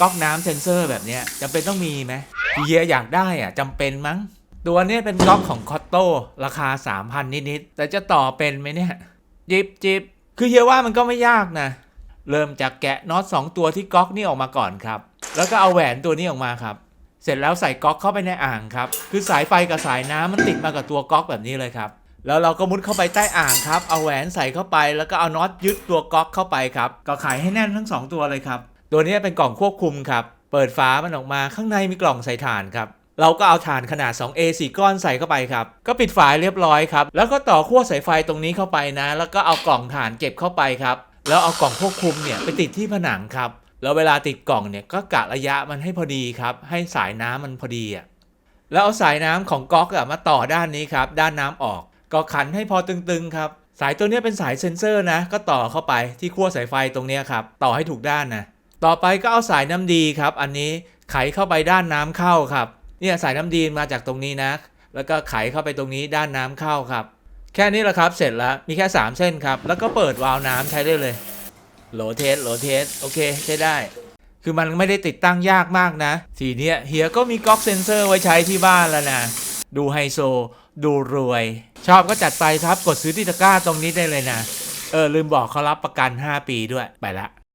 ก๊อกน้ำเซนเซอร์แบบนี้จำเป็นต้องมีไหมเฮียอยากได้อะจำเป็นมั้ง ตัวนี้เป็นก๊อกของคอตโต้ราคา 3,000 นิดๆแต่จะต่อเป็นไหมเนี่ย จิบจิบคือเฮียว่ามันก็ไม่ยากนะ เริ่มจากแกะน็อต2ตัวที่ก๊อกนี่ออกมาก่อนครับ แล้วก็เอาแหวนตัวนี้ออกมาครับ เสร็จแล้วใส่ก๊อกเข้าไปในอ่างครับ คือสายไฟกับสายน้ำมันติดมากับตัวก๊อกแบบนี้เลยครับแล้วเราก็มุดเข้าไปใต้อ่างครับ เอาแหวนใส่เข้าไป แล้วก็เอาน็อตยึดตัวก๊อกเข้าไปครับ ก็ขายให้แน่นทั้งสองตัวเลยครับ ตัวนี้เป็นกล่องควบคุมครับ เปิดฝามันออกมาข้างในมีกล่องใส่ถ่านครับ เราก็เอาถ่านขนาด 2A 4 ก้อนใส่เข้าไปครับ ก็ปิดฝาเรียบร้อยครับ แล้วก็ต่อขั้วสายไฟตรงนี้เข้าไปนะ แล้วก็เอากล่องถ่านเก็บเข้าไปครับ แล้วเอากล่องควบคุมเนี่ยไปติดที่ผนังครับ แล้วเวลาติดกล่องเนี่ยก็กะระยะมันให้พอดีครับ ให้สายน้ำมันพอดีอะ แล้วเอาสายน้ำของก๊อกอะมาต่อด้านนี้ครับ ด้านน้ำออก ก็ขันให้พอตึงๆครับ สายตัวนี้เป็นสายเซ็นเซอร์นะ ก็ต่อเข้าไปที่ขั้วสายไฟตรงนี้ครับ ต่อให้ถูกด้านนะ ต่อไปก็เอาสายน้ำดีครับ อันนี้ไขเข้าไปด้านน้ำเข้าครับ เนี่ยสายน้ำดีมาจากตรงนี้นะ แล้วก็ไขเข้าไปตรงนี้ด้านน้ำเข้าครับ แค่นี้แหละครับ เสร็จแล้ว มีแค่ 3 เส้นครับ แล้วก็เปิดวาล์วน้ำใช้ได้เลย โหลเทส โหลเทส โอเคใช้ได้ คือมันไม่ได้ติดตั้งยากมากนะ ทีเนี้ยเฮียก็มีก๊อกเซนเซอร์ไว้ใช้ที่บ้านแล้วนะ ดูไฮโซ ดูรวย ชอบก็จัดไปครับ กดซื้อที่ตะกร้าตรงนี้ได้เลยนะ เออลืมบอกเขารับประกัน 5 ปีด้วย ไปละ